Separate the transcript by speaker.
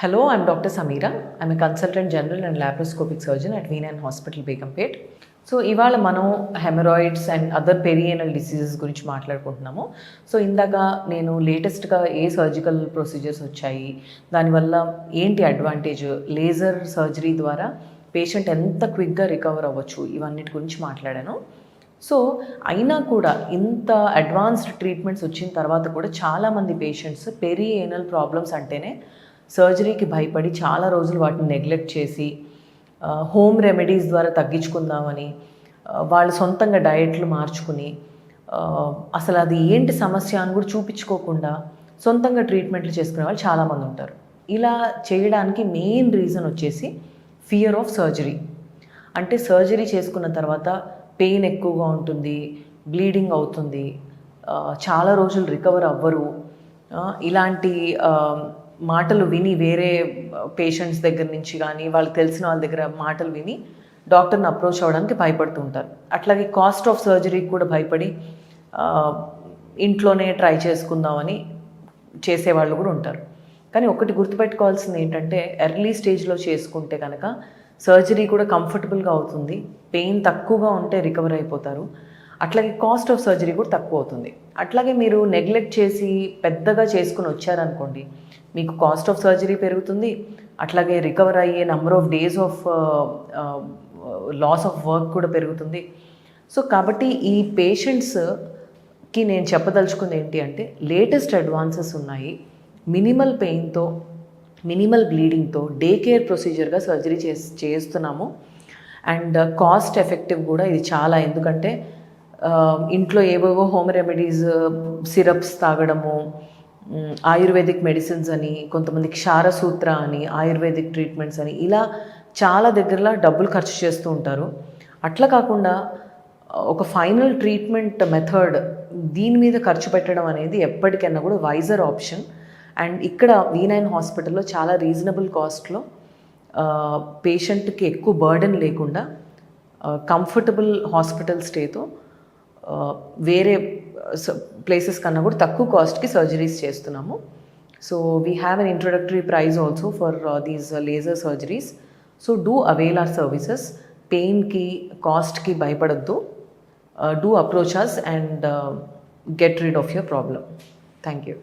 Speaker 1: Hello, doctor Samira Samira. I'm a consultant general and laparoscopic surgeon at Veena hospital Begumpet so ఇవాళ మనం haemorrhoids and other perianal diseases గురించి మాట్లాడుకుంటున్నాము. So ఇందాక నేను లేటెస్ట్గా ఏ surgical procedures వచ్చాయి? దానివల్ల ఏంటి అడ్వాంటేజ్ లేజర్ సర్జరీ ద్వారా పేషెంట్ ఎంత క్విక్గా రికవర్ అవ్వచ్చు? ఇవన్నిటి గురించి మాట్లాడాను. సో అయినా కూడా ఇంత అడ్వాన్స్డ్ ట్రీట్మెంట్స్ వచ్చిన తర్వాత కూడా చాలామంది పేషెంట్స్ పెరియనల్ ప్రాబ్లమ్స్ అంటేనే సర్జరీకి భయపడి చాలా రోజులు వాటిని నెగ్లెక్ట్ చేసి హోమ్ రెమెడీస్ ద్వారా తగ్గించుకుందామని వాళ్ళు వాళ్ళ సొంతంగా డయట్లు మార్చుకుని అసలు అది ఏంటి సమస్య అని కూడా చూపించుకోకుండా సొంతంగా ట్రీట్మెంట్లు చేసుకునే వాళ్ళు చాలామంది ఉంటారు. ఇలా చేయడానికి మెయిన్ రీజన్ వచ్చేసి ఫియర్ ఆఫ్ సర్జరీ. అంటే సర్జరీ చేసుకున్న తర్వాత పెయిన్ ఎక్కువగా ఉంటుంది బ్లీడింగ్ అవుతుంది చాలా రోజులు రికవర్ అవ్వరు ఇలాంటి మాటలు విని వేరే పేషెంట్స్ దగ్గర నుంచి కానీ వాళ్ళకి తెలిసిన వాళ్ళ దగ్గర మాటలు విని డాక్టర్ని అప్రోచ్ అవ్వడానికి భయపడుతూ ఉంటారు. అట్లాగే కాస్ట్ ఆఫ్ సర్జరీకి కూడా భయపడి ఇంట్లోనే ట్రై చేసుకుందామని చేసేవాళ్ళు కూడా ఉంటారు. కానీ ఒకటి గుర్తుపెట్టుకోవాల్సింది ఏంటంటే ఎర్లీ స్టేజ్లో చేసుకుంటే కనుక సర్జరీ కూడా కంఫర్టబుల్గా అవుతుంది. పెయిన్ తక్కువగా ఉంటే రికవర్ అయిపోతారు. అట్లాగే కాస్ట్ ఆఫ్ సర్జరీ కూడా తక్కువ అవుతుంది. అట్లాగే మీరు నెగ్లెక్ట్ చేసి పెద్దగా చేసుకుని వచ్చారనుకోండి మీకు కాస్ట్ ఆఫ్ సర్జరీ పెరుగుతుంది. అట్లాగే రికవర్ అయ్యే number of days of loss of work కూడా పెరుగుతుంది. సో కాబట్టి ఈ పేషెంట్స్కి నేను చెప్పదలుచుకుంది ఏంటి అంటే లేటెస్ట్ అడ్వాన్సెస్ ఉన్నాయి. మినిమల్ పెయిన్తో మినిమల్ బ్లీడింగ్తో డే కేర్ ప్రొసీజర్గా సర్జరీ చేస్తున్నాము. అండ్ కాస్ట్ ఎఫెక్టివ్ కూడా ఇది చాలా. ఎందుకంటే ఇంట్లో ఏవేవో హోమ్ రెమెడీస్ సిరప్స్ తాగడము ఆయుర్వేదిక్ మెడిసిన్స్ అని కొంతమంది క్షారసూత్ర అని ఆయుర్వేదిక్ ట్రీట్మెంట్స్ అని ఇలా చాలా దగ్గరలో డబ్బులు ఖర్చు చేస్తూ ఉంటారు. అట్లా కాకుండా ఒక ఫైనల్ ట్రీట్మెంట్ మెథడ్ దీని మీద ఖర్చు పెట్టడం అనేది ఎప్పటికైనా కూడా వైజర్ ఆప్షన్. అండ్ ఇక్కడ వి నైన్ హాస్పిటల్లో చాలా రీజనబుల్ కాస్ట్లో పేషెంట్కి ఎక్కువ బర్డెన్ లేకుండా కంఫర్టబుల్ హాస్పిటల్ స్టేతో వేరే ప్లేసెస్ కన్నా కూడా తక్కువ కాస్ట్కి సర్జరీస్ చేస్తున్నాము. So we have an introductory price also for these laser surgeries so do avail our services పెయిన్కి కాస్ట్కి భయపడద్దు. Do approach us and get rid of your problem thank you